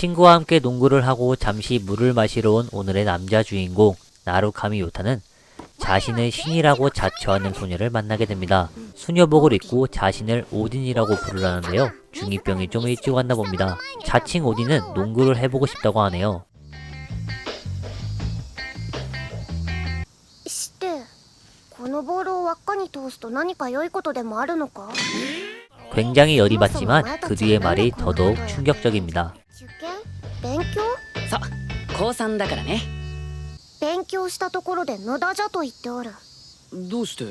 친구와 함께 농구를 하고 잠시 물을 마시러 온 오늘의 남자 주인공 나루카미 요타는 자신의 신이라고 자처하는 소녀를 만나게 됩니다. 수녀복을 입고 자신을 오딘이라고 부르라는데요. 중2병이 좀 일찍 왔나 봅니다. 자칭 오딘은 농구를 해보고 싶다고 하네요. 굉장히 열이 받지만 그 뒤의 말이 더더욱 충격적입니다. 勉強？高3だからね。勉強したところで無駄じゃと言っておる。どうして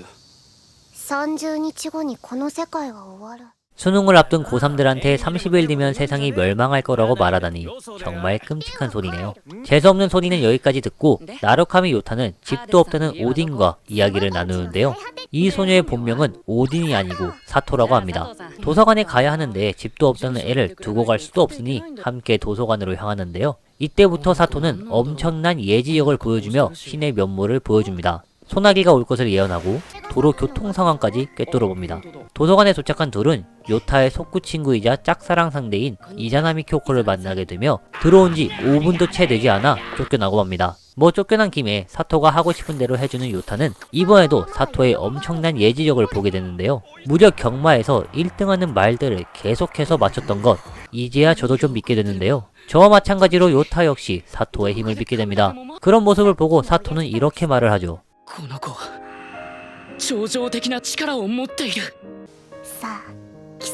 ？30日後にこの世界は終わる 수능을 앞둔 고3들한테 30일 뒤면 세상이 멸망할 거라고 말하다니 정말 끔찍한 소리네요. 재수없는 소리는 여기까지 듣고 나루카미 요타는 집도 없다는 오딘과 이야기를 나누는데요. 이 소녀의 본명은 오딘이 아니고 사토라고 합니다. 도서관에 가야 하는데 집도 없다는 애를 두고 갈 수도 없으니 함께 도서관으로 향하는데요. 이때부터 사토는 엄청난 예지력을 보여주며 신의 면모를 보여줍니다. 소나기가 올 것을 예언하고 도로 교통 상황까지 꿰뚫어 봅니다. 도서관에 도착한 둘은 요타의 속구 친구이자 짝사랑 상대인 이자나미 쿄코를 만나게 되며 들어온 지 5분도 채 되지 않아 쫓겨나고 맙니다. 뭐 쫓겨난 김에 사토가 하고 싶은 대로 해주는 요타는 이번에도 사토의 엄청난 예지력을 보게 되는데요. 무려 경마에서 1등하는 말들을 계속해서 맞췄던 것 이제야 저도 좀 믿게 되는데요. 저와 마찬가지로 요타 역시 사토의 힘을 믿게 됩니다. 그런 모습을 보고 사토는 이렇게 말을 하죠. この子は超常的な力を持っているさあ貴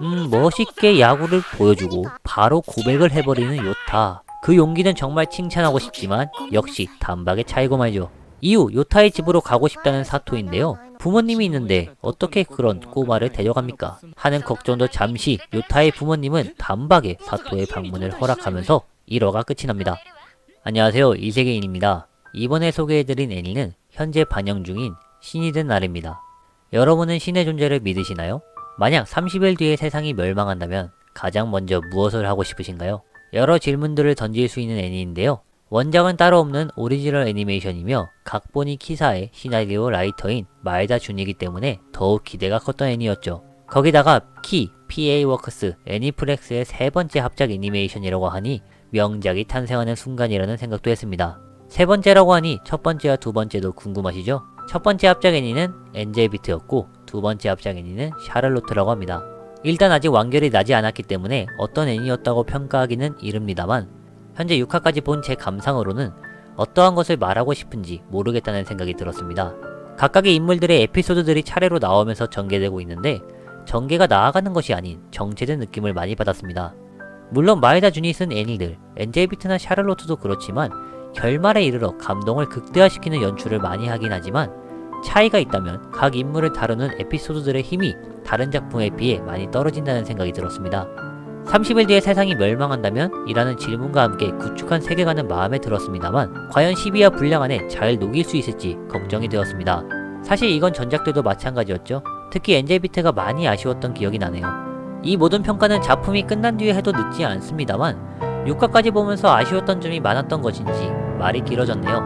음, 멋있게 야구를 보여주고 바로 고백을 해버리는 요타. 그 용기는 정말 칭찬하고 싶지만 역시 단박에 차이고 말죠. 이후 요타의 집으로 가고 싶다는 사토인데요. 부모님이 있는데 어떻게 그런 꼬마를 데려갑니까? 하는 걱정도 잠시 요타의 부모님은 단박에 사토의 방문을 허락하면서 1화가 끝이 납니다. 안녕하세요 이세계인입니다. 이번에 소개해드린 애니는 현재 반영 중인 신이 된 날입니다. 여러분은 신의 존재를 믿으시나요? 만약 30일 뒤에 세상이 멸망한다면 가장 먼저 무엇을 하고 싶으신가요? 여러 질문들을 던질 수 있는 애니인데요. 원작은 따로 없는 오리지널 애니메이션이며 각본이 키사의 시나리오 라이터인 마에다 준이기 때문에 더욱 기대가 컸던 애니였죠. 거기다가 키, PA 워크스, 애니플렉스의 세 번째 합작 애니메이션이라고 하니 명작이 탄생하는 순간이라는 생각도 했습니다. 세 번째라고 하니 첫 번째와 두 번째도 궁금하시죠? 첫 번째 합작 애니는 엔젤비트였고 두 번째 합작 애니는 샤를로트라고 합니다. 일단 아직 완결이 나지 않았기 때문에 어떤 애니였다고 평가하기는 이릅니다만 현재 6화까지 본 제 감상으로는 어떠한 것을 말하고 싶은지 모르겠다는 생각이 들었습니다. 각각의 인물들의 에피소드들이 차례로 나오면서 전개되고 있는데 전개가 나아가는 것이 아닌 정체된 느낌을 많이 받았습니다. 물론 마에다 준이 쓴 애니들, 엔젤비트나 샤를로트도 그렇지만 결말에 이르러 감동을 극대화시키는 연출을 많이 하긴 하지만 차이가 있다면 각 인물을 다루는 에피소드들의 힘이 다른 작품에 비해 많이 떨어진다는 생각이 들었습니다. 30일 뒤에 세상이 멸망한다면? 이라는 질문과 함께 구축한 세계관은 마음에 들었습니다만 과연 12화 분량 안에 잘 녹일 수 있을지 걱정이 되었습니다. 사실 이건 전작 때도 마찬가지였죠. 특히 엔젤비트가 많이 아쉬웠던 기억이 나네요. 이 모든 평가는 작품이 끝난 뒤에 해도 늦지 않습니다만 6화까지 보면서 아쉬웠던 점이 많았던 것인지 말이 길어졌네요.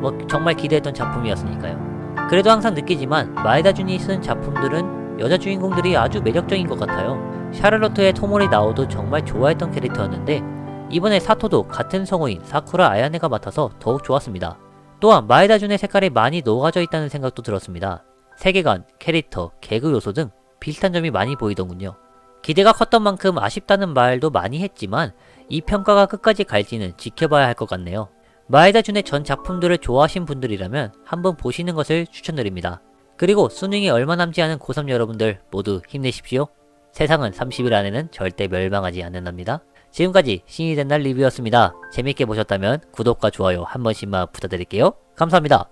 뭐 정말 기대했던 작품이었으니까요. 그래도 항상 느끼지만 마에다 준이 쓴 작품들은 여자 주인공들이 아주 매력적인 것 같아요. 샤를로트의 토몰이 나오도 정말 좋아했던 캐릭터였는데 이번에 사토도 같은 성우인 사쿠라 아야네가 맡아서 더욱 좋았습니다. 또한 마에다 준의 색깔이 많이 녹아져 있다는 생각도 들었습니다. 세계관, 캐릭터, 개그 요소 등 비슷한 점이 많이 보이더군요. 기대가 컸던 만큼 아쉽다는 말도 많이 했지만 이 평가가 끝까지 갈지는 지켜봐야 할 것 같네요. 마에다 준의 전 작품들을 좋아하신 분들이라면 한번 보시는 것을 추천드립니다. 그리고 수능이 얼마 남지 않은 고3 여러분들 모두 힘내십시오. 세상은 30일 안에는 절대 멸망하지 않는답니다. 지금까지 신이 된 날 리뷰였습니다. 재밌게 보셨다면 구독과 좋아요 한 번씩만 부탁드릴게요. 감사합니다.